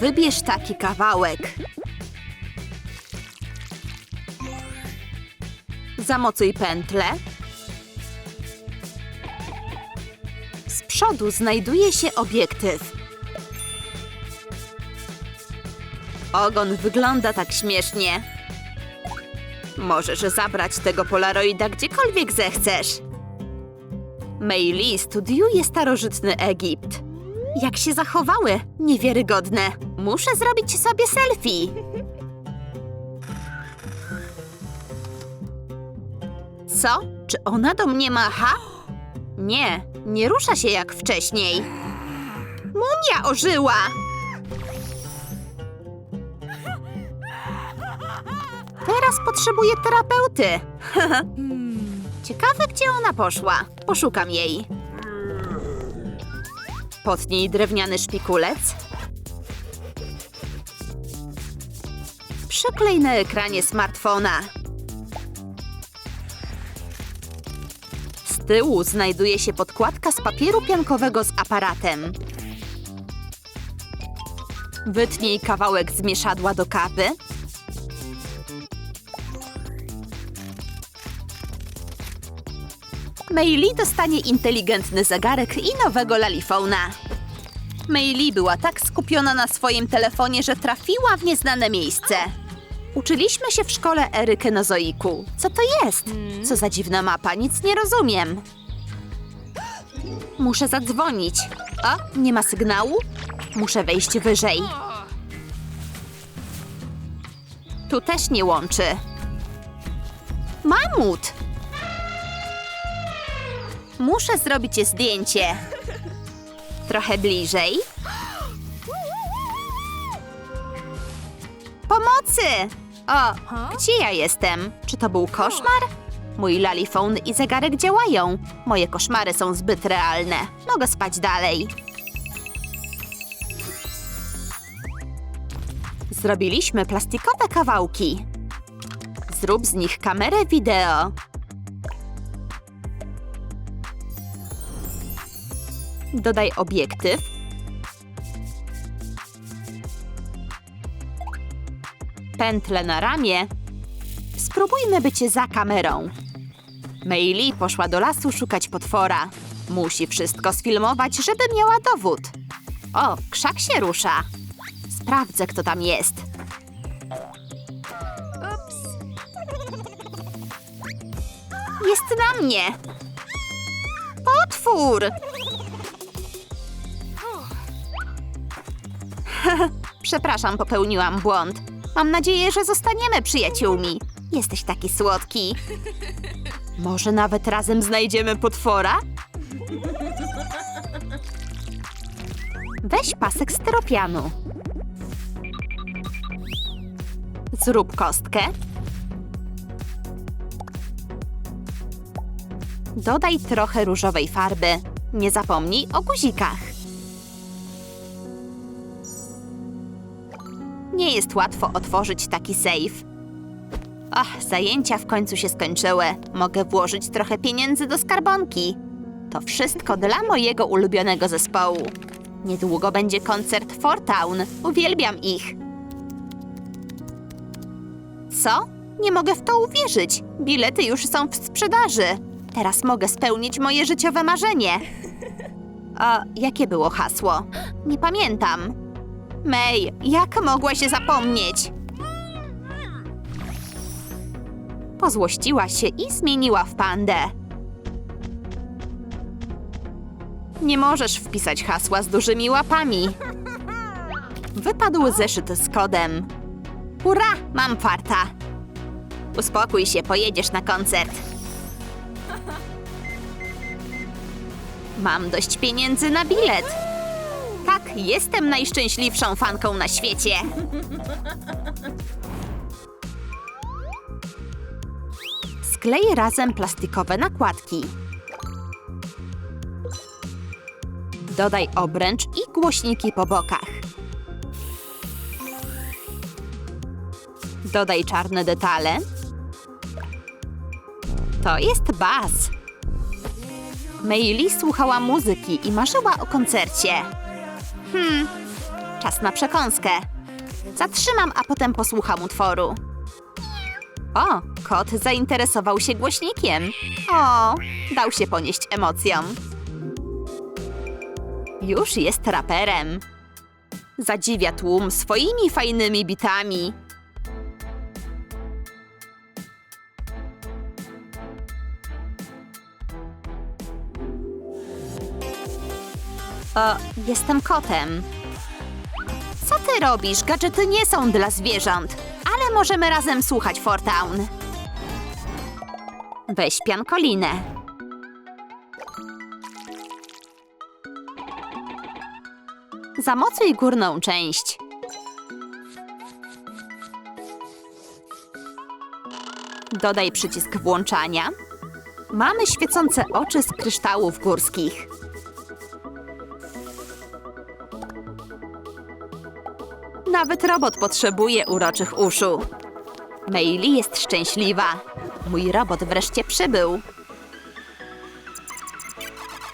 Wybierz taki kawałek. Zamocuj pętlę. Z przodu znajduje się obiektyw. Ogon wygląda tak śmiesznie. Możesz zabrać tego polaroida gdziekolwiek zechcesz. Meili studiuje starożytny Egipt. Jak się zachowały? Niewiarygodne. Muszę zrobić sobie selfie. Co? Czy ona do mnie macha? Nie, nie rusza się jak wcześniej. Mumia ożyła! Teraz potrzebuję terapeuty. Ciekawe, gdzie ona poszła. Poszukam jej. Potnij drewniany szpikulec. Przyklej na ekranie smartfona. Z tyłu znajduje się podkładka z papieru piankowego z aparatem. Wytnij kawałek zmieszadła do kawy. Meili dostanie inteligentny zegarek i nowego lalifona. Meili była tak skupiona na swoim telefonie, że trafiła w nieznane miejsce. Uczyliśmy się w szkole ery kenozoiku. Co to jest? Co za dziwna mapa, nic nie rozumiem. Muszę zadzwonić. O, nie ma sygnału? Muszę wejść wyżej. Tu też nie łączy. Mamut! Muszę zrobić zdjęcie. Trochę bliżej. Pomocy! O, gdzie ja jestem? Czy to był koszmar? Mój lalifon i zegarek działają. Moje koszmary są zbyt realne. Mogę spać dalej. Zrobiliśmy plastikowe kawałki. Zrób z nich kamerę wideo. Dodaj obiektyw. Pętlę na ramię. Spróbujmy być za kamerą. Meili poszła do lasu szukać potwora. Musi wszystko sfilmować, żeby miała dowód. O, krzak się rusza. Sprawdzę, kto tam jest. Jest na mnie. Potwór! Przepraszam, popełniłam błąd. Mam nadzieję, że zostaniemy przyjaciółmi. Jesteś taki słodki. Może nawet razem znajdziemy potwora? Weź pasek styropianu. Zrób kostkę. Dodaj trochę różowej farby. Nie zapomnij o guzikach. Nie jest łatwo otworzyć taki safe. Ach, zajęcia w końcu się skończyły. Mogę włożyć trochę pieniędzy do skarbonki. To wszystko dla mojego ulubionego zespołu. Niedługo będzie koncert Fortown. Uwielbiam ich. Co? Nie mogę w to uwierzyć. Bilety już są w sprzedaży. Teraz mogę spełnić moje życiowe marzenie. A jakie było hasło? Nie pamiętam. May, jak mogła się zapomnieć? Pozłościła się i zmieniła w pandę. Nie możesz wpisać hasła z dużymi łapami. Wypadł zeszyt z kodem. Hurra, mam farta. Uspokój się, pojedziesz na koncert. Mam dość pieniędzy na bilet. Tak, jestem najszczęśliwszą fanką na świecie. Sklej razem plastikowe nakładki. Dodaj obręcz i głośniki po bokach. Dodaj czarne detale. To jest bas. Meili słuchała muzyki i marzyła o koncercie. Hmm, Czas na przekąskę. Zatrzymam, a potem posłucham utworu. O, kot zainteresował się głośnikiem. O, dał się ponieść emocjom. Już jest raperem. Zadziwia tłum swoimi fajnymi bitami. O, jestem kotem. Co ty robisz? Gadżety nie są dla zwierząt, ale możemy razem słuchać Fortown. Weź piankolinę. Zamocuj górną część. Dodaj przycisk włączania. Mamy świecące oczy z kryształów górskich. Nawet robot potrzebuje uroczych uszu. Meili jest szczęśliwa. Mój robot wreszcie przybył.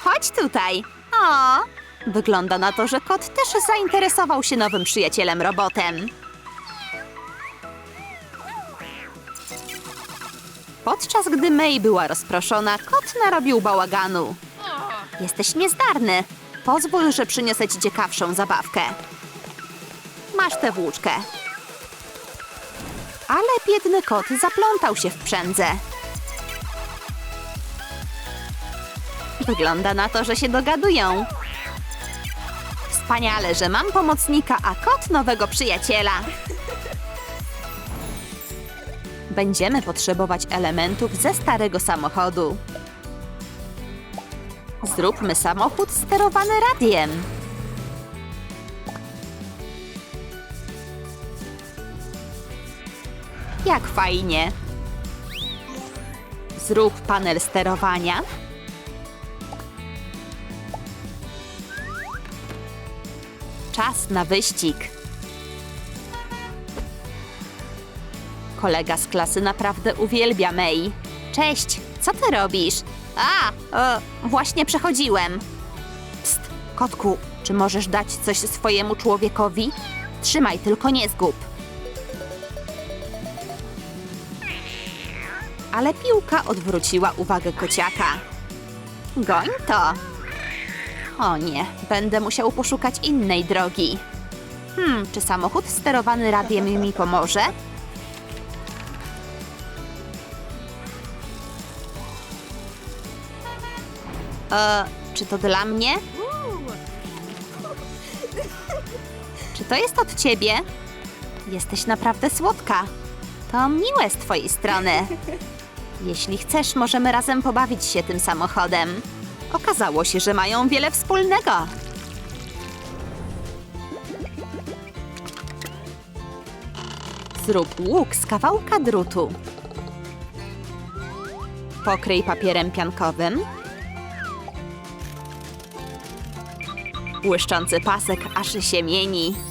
Chodź tutaj. O, wygląda na to, że kot też zainteresował się nowym przyjacielem robotem. Podczas gdy May była rozproszona, kot narobił bałaganu. Jesteś niezdarny. Pozwól, że przyniosę ci ciekawszą zabawkę. Masz tę włóczkę. Ale biedny kot zaplątał się w przędze. Wygląda na to, że się dogadują. Wspaniale, że mam pomocnika, a kot nowego przyjaciela. Będziemy potrzebować elementów ze starego samochodu. Zróbmy samochód sterowany radiem. Jak fajnie. Zrób panel sterowania. Czas na wyścig. Kolega z klasy naprawdę uwielbia May. Cześć, co ty robisz? A, e, właśnie przechodziłem. Psst, kotku, czy możesz dać coś swojemu człowiekowi? Trzymaj, tylko nie zgub. Ale piłka odwróciła uwagę kociaka. Goń to! O nie, będę musiał poszukać innej drogi. Hmm, czy samochód sterowany radiem mi pomoże? E, czy to dla mnie? Czy to jest od ciebie? Jesteś naprawdę słodka. To miłe z twojej strony. Jeśli chcesz, możemy razem pobawić się tym samochodem. Okazało się, że mają wiele wspólnego. Zrób łuk z kawałka drutu. Pokryj papierem piankowym. Błyszczący pasek aż się mieni.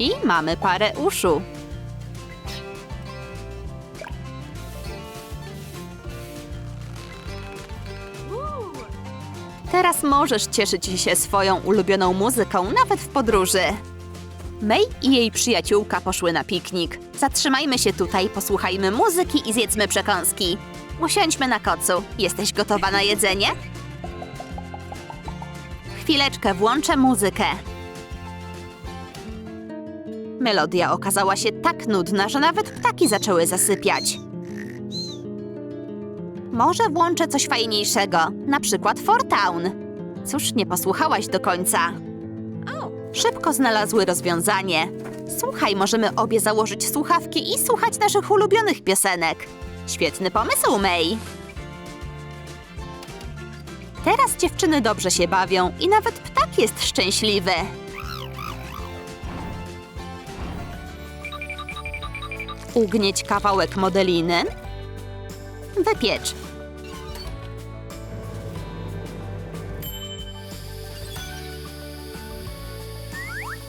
I mamy parę uszu. Teraz możesz cieszyć się swoją ulubioną muzyką nawet w podróży. May i jej przyjaciółka poszły na piknik. Zatrzymajmy się tutaj, posłuchajmy muzyki i zjedzmy przekąski. Usiądźmy na kocu. Jesteś gotowa na jedzenie? Chwileczkę, włączę muzykę. Melodia okazała się tak nudna, że nawet ptaki zaczęły zasypiać. Może włączę coś fajniejszego, na przykład Fortown. Cóż, nie posłuchałaś do końca. Szybko znalazły rozwiązanie. Słuchaj, możemy obie założyć słuchawki i słuchać naszych ulubionych piosenek. Świetny pomysł, May. Teraz dziewczyny dobrze się bawią i nawet ptak jest szczęśliwy. Ugnieć kawałek modeliny. Wypiecz.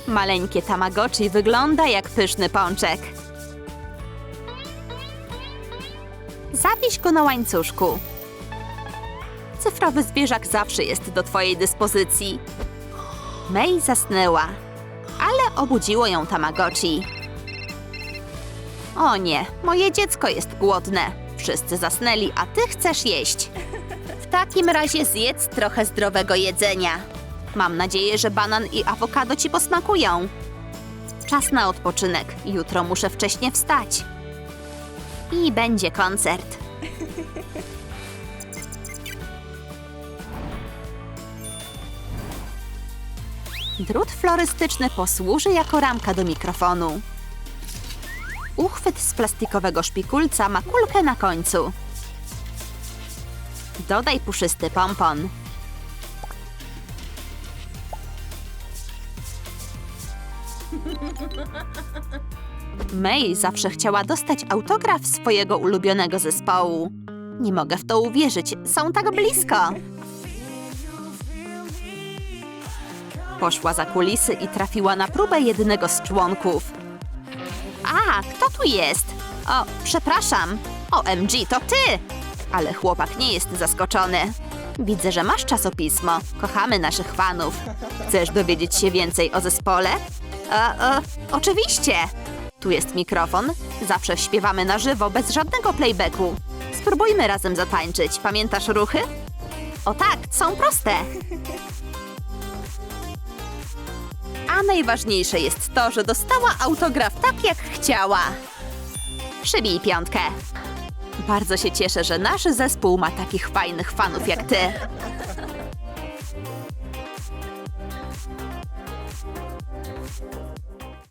Maleńkie tamagotchi wygląda jak pyszny pączek. Zawieź go na łańcuszku. Cyfrowy zwierzak zawsze jest do twojej dyspozycji. May zasnęła, ale obudziło ją Tamagotchi. O nie, moje dziecko jest głodne. Wszyscy zasnęli, a ty chcesz jeść. W takim razie zjedz trochę zdrowego jedzenia. Mam nadzieję, że banan i awokado ci posmakują. Czas na odpoczynek. Jutro muszę wcześnie wstać. I będzie koncert. Drut florystyczny posłuży jako ramka do mikrofonu. Uchwyt z plastikowego szpikulca ma kulkę na końcu. Dodaj puszysty pompon. May zawsze chciała dostać autograf swojego ulubionego zespołu. Nie mogę w to uwierzyć, są tak blisko. Poszła za kulisy i trafiła na próbę jednego z członków. A, kto tu jest? O, przepraszam. OMG, to ty! Ale chłopak nie jest zaskoczony. Widzę, że masz czasopismo. Kochamy naszych fanów. Chcesz dowiedzieć się więcej o zespole? E, e, oczywiście. Tu jest mikrofon. Zawsze śpiewamy na żywo, bez żadnego playbacku. Spróbujmy razem zatańczyć. Pamiętasz ruchy? O tak, są proste. A najważniejsze jest to, że dostała autograf tak jak chciała. Przybij piątkę. Bardzo się cieszę, że nasz zespół ma takich fajnych fanów jak ty.